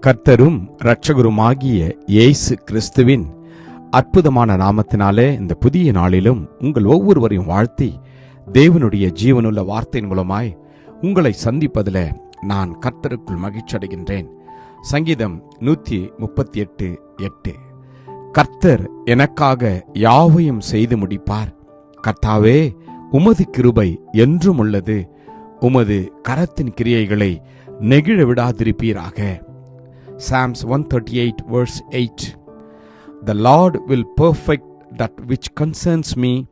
கர்த்தரும் இரட்சகருமாகிய இயேசு கிறிஸ்துவின் அற்புதமான நாமத்தினாலே இந்த புதிய நாளிலும் உங்கள் ஒவ்வொருவரையும் வாழ்த்தி தேவனுடைய ஜீவனுள்ள வார்த்தையின் மூலமாய் உங்களை சந்திப்பதில் நான் கர்த்தருக்குள் மகிழ்ச்சி அடைகின்றேன் சங்கீதம் நூற்றி முப்பத்தி எட்டு எட்டு. கர்த்தர் எனக்காக யாவையும் செய்து முடிப்பார். கர்த்தாவே உமது கிருபை என்றும் உள்ளது. உமது கரத்தின் கிரியைகளை நெகிழ விடாதிருப்பீராக. Psalms one Psalms eight verse 8. The Lord will perfect that which concerns me.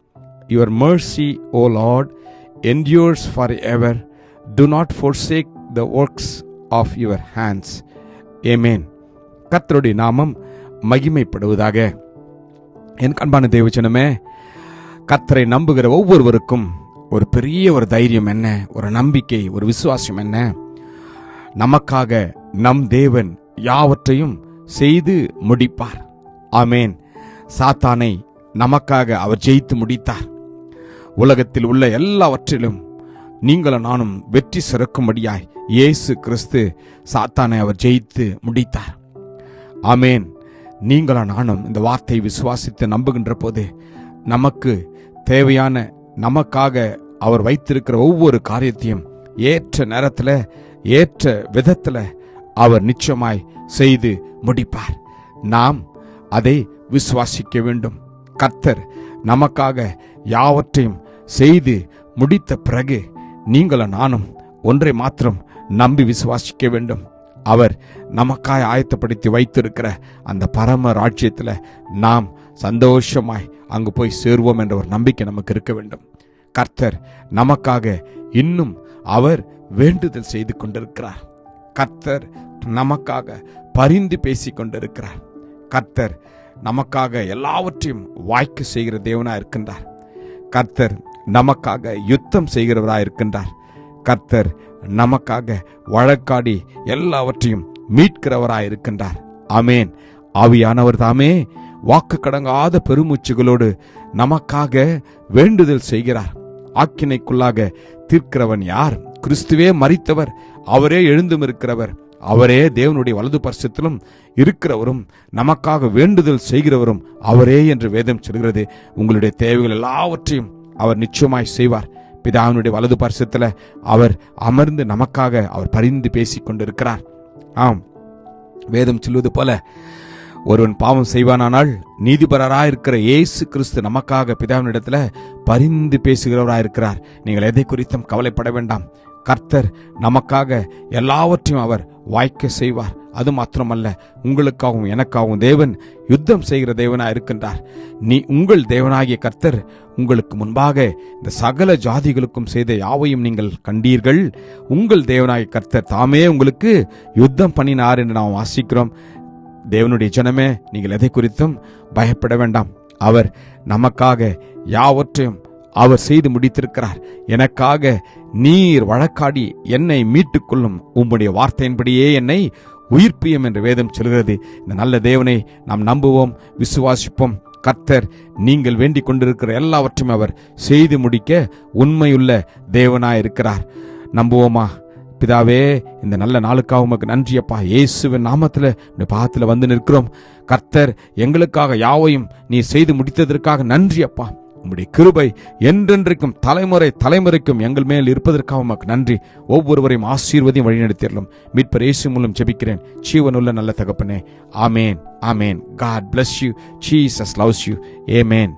Your mercy, O Lord, endures forever. Do not forsake the works of your hands ஏமேன் கத்தருடைய நாமம் மகிமைப்படுவதாக என் கண்பான தேவச்சனமே கத்தரை நம்புகிற ஒவ்வொருவருக்கும் ஒரு பெரிய ஒரு தைரியம் என்ன ஒரு நம்பிக்கை ஒரு விசுவாசம் என்ன நமக்காக நம் தேவன் யாவற்றையும் செய்து முடிப்பார். ஆமேன். சாத்தானை நமக்காக அவர் ஜெயித்து முடித்தார். உலகத்தில் உள்ள எல்லாவற்றிலும் நீங்களும் நானும் வெற்றி சிறக்கும்படியாய் இயேசு கிறிஸ்து சாத்தானை அவர் ஜெயித்து முடித்தார். ஆமேன். நீங்களும் நானும் இந்த வார்த்தையை விசுவாசித்து நம்புகின்ற போது நமக்கு தேவையான நமக்காக அவர் வைத்திருக்கிற ஒவ்வொரு காரியத்தையும் ஏற்ற நேரத்தில் ஏற்ற விதத்தில் அவர் நிச்சயமாய் செய்து முடிப்பார். நாம் அதை விசுவாசிக்க வேண்டும். கர்த்தர் நமக்காக யாவற்றையும் செய்து முடித்த பிறகு நீங்களும் நானும் ஒன்றை மாத்திரம் நம்பி விசுவாசிக்க வேண்டும். அவர் நமக்காய் ஆயத்தப்படுத்தி வைத்திருக்கிற அந்த பரம ராஜ்யத்தில் நாம் சந்தோஷமாய் அங்கு போய் சேருவோம் என்ற ஒரு நம்பிக்கை நமக்கு இருக்க வேண்டும். கர்த்தர் நமக்காக இன்னும் அவர் வேண்டுதல் செய்து கொண்டிருக்கிறார். கர்த்தர் நமக்காக பரிந்து பேசி கொண்டிருக்கிறார் கர்த்தர் நமக்காக எல்லாவற்றையும் வாய்க்கு செய்கிற தேவனாக இருக்கின்றார். கர்த்தர் நமக்காக யுத்தம் செய்கிறவராக இருக்கின்றார். கர்த்தர் நமக்காக வழக்காடி எல்லாவற்றையும் மீட்கிறவராக இருக்கின்றார். அமேன் ஆவியானவர் தாமே வாக்கு கடங்காத பெருமூச்சுகளோடு நமக்காக வேண்டுதல் செய்கிறார். ஆக்கினைக்குள்ளாக தீர்க்கிறவன் யார்? கிறிஸ்துவே மறித்தவர் அவரே எழுந்தும் இருக்கிறவர் அவரே தேவனுடைய வலது பரிசத்திலும் இருக்கிறவரும் நமக்காக வேண்டுதல் செய்கிறவரும் அவரே என்று வேதம் சொல்கிறது. உங்களுடைய தேவைகள் எல்லாவற்றையும் அவர் நிச்சயமாய் செய்வார். பிதாவினுடைய வலது பரிசத்தில் அவர் அமர்ந்து நமக்காக அவர் பரிந்து பேசிக் கொண்டிருக்கிறார் ஆம் வேதம் சொல்வது போல ஒருவன் பாவம் செய்வானானால் நீதிபரராயிருக்கிற இயேசு கிறிஸ்து நமக்காக பிதாவினிடத்துல பரிந்து பேசுகிறவராயிருக்கிறார். நீங்கள் எதை குறித்தும் கவலைப்பட வேண்டாம். கர்த்தர் நமக்காக எல்லாவற்றையும் அவர் வாய்க்க செய்வார். அது மாத்திரமல்ல உங்களுக்காகவும் எனக்காகவும் தேவன் யுத்தம் செய்கிற தேவனாக இருக்கின்றார். நீ உங்கள் தேவனாகிய கர்த்தர் உங்களுக்கு முன்பாக இந்த சகல ஜாதிகளுக்கும் செய்த யாவையும் நீங்கள் கண்டீர்கள்? உங்கள் தேவனாகிய கர்த்தர் தாமே உங்களுக்கு யுத்தம் பண்ணினார் என்று நாம் வாசிக்கிறோம். தேவனுடைய ஜனமே நீங்கள் எதை குறித்தும் பயப்பட வேண்டாம். அவர் நமக்காக யாவற்றையும் அவர் செய்து முடித்திருக்கிறார். எனக்காக நீர் வழக்காடி என்னை மீட்டுக்கொள்ளும். உம்முடைய வார்த்தையின்படியே என்னை உயிர்ப்பியம் என்று வேதம் சொல்கிறது. இந்த நல்ல தேவனை நாம் நம்புவோம் விசுவாசிப்போம். கர்த்தர் நீங்கள் வேண்டிக் கொண்டிருக்கிற எல்லாவற்றையும் அவர் செய்து முடிக்க உண்மையுள்ள தேவனாயிருக்கிறார் நம்புவோமா? பிதாவே இந்த நல்ல நாளுக்காக உமக்கு நன்றியப்பா இயேசுவின் நாமத்தில் இந்த பாகத்தில் வந்து நிற்கிறோம். கர்த்தர் எங்களுக்காக யாவையும் நீ செய்து முடித்ததற்காக நன்றியப்பா உம்முடைய கிருபை என்றென்றைக்கும் தலைமுறை தலைமுறைக்கும் எங்கள் மேல் இருப்பதற்காக உமக்கு நன்றி. ஒவ்வொருவரையும் ஆசீர்வதியும் வழிநடத்திடலும். மீட்பர் இயேசு மூலம் ஜெபிக்கிறேன். ஜீவனுள்ள நல்ல தகப்பனே. ஆமேன். ஆமேன். God bless you Jesus loves you ஏமேன்